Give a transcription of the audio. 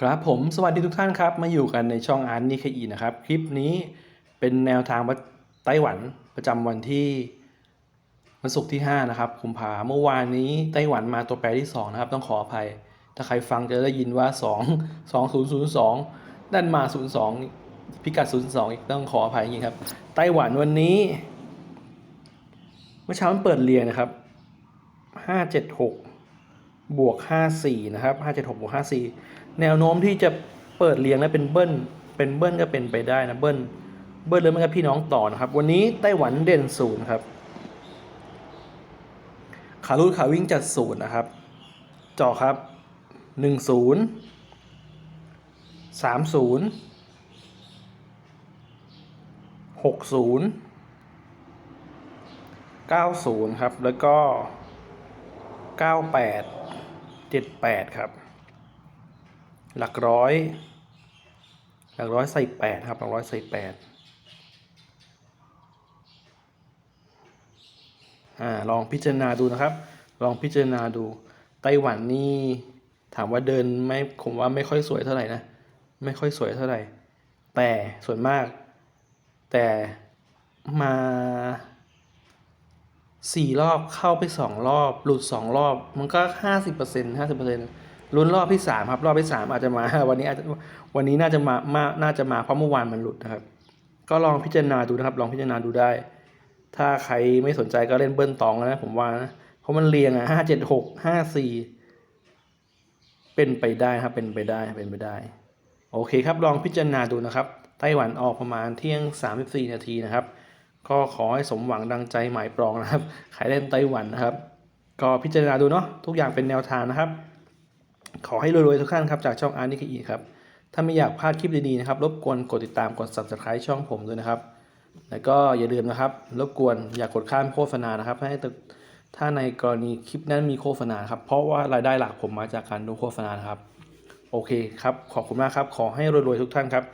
ครับผมสวัสดีทุกท่านครับ มาอยู่กันในช่องอาร์ตนิคอีนะครับ คลิปนี้เป็นแนวทางไต้หวันประจำวันที่วันศุกร์ที่ 5 นะครับคุมภาเมื่อวานนี้ไต้หวันมาตัวแปรที่ 2 นะครับ ต้องขออภัย ถ้าใครฟังจะได้ยินว่า 2 2002 ด้านมา 02 พิกัด 02 อีกต้องขออภัยจริงๆครับ ไต้หวันวันนี้ เมื่อเช้ามันเปิดเรียนนะครับ 576 บวก 54 นะครับ 576บวก54 แนวโน้มที่จะเปิดเรียงและเป็นเบิ้ล เป็นเบิ้ลก็เป็นไปได้นะเบิ้ล เบิ้ลเลยมันกับพี่น้องต่อนะครับ วันนี้ไต้หวันเด่นศูนย์ครับ ขาลูดขาวิ่งจัดศูนย์นะครับเจาะครับ 1 0 3 0 6 0 9 0 ครับ แล้วก็ 98 78 ครับ หลักร้อย หลักร้อยใส่แปดครับ หลักร้อยใส่แปดอ่า ลองพิจารณาดูนะครับ ลองพิจารณาดู ไต้หวันนี่ถามว่าเดินไม่ผมว่าไม่ค่อยสวยเท่าไหร่นะ ไม่ค่อยสวยเท่าไหร่ แต่ส่วนมาก แต่มา สี่รอบเข้าไปสองรอบ หลุดสองรอบ มันก็ห้าสิบเปอร์เซ็นห้าสิบเปอร์เซ็นลุ้นรอบที่สามครับ รอบที่สามอาจจะมา วันนี้อาจจะวันนี้น่าจะมามาน่าจะมาเพราะเมื่อวานมันหลุดนะครับ ก็ลองพิจารณาดูนะครับ ลองพิจารณาดูได้ ถ้าใครไม่สนใจก็เล่นเบิ้ลตองนะผมว่านะเพราะมันเรียงอะห้าเจ็ดหกห้าสี่เป็นไปได้ครับ เป็นไปได้เป็นไปได้ โอเคครับ ลองพิจารณาดูนะครับ ไต้หวันออกประมาณเที่ยง34นาทีนะครับ ก็ขอให้สมหวังดังใจหมายปรองนะครับใครเล่นไต้หวันนะครับ ก็พิจารณาดูเนาะทุกอย่างเป็นแนวทางนะครับ ขอให้รวยๆทุกท่านครับจากช่องอาร์นิคอีครับ ถ้าไม่อยากพลาดคลิปดีๆนะครับ รบกวนกดติดตามกด subscribe ช่องผมด้วยนะครับ แล้วก็อย่าลืมนะครับ รบกวนอย่ากกดข้ามโฆษณานะครับให้ถ้าในกรณีคลิปนั้นมีโฆษณาครับเพราะว่ารายได้หลักผมมาจากการดูโฆษณานครับ โอเคครับ ขอบคุณมากครับ ขอให้รวยๆทุกท่านครับ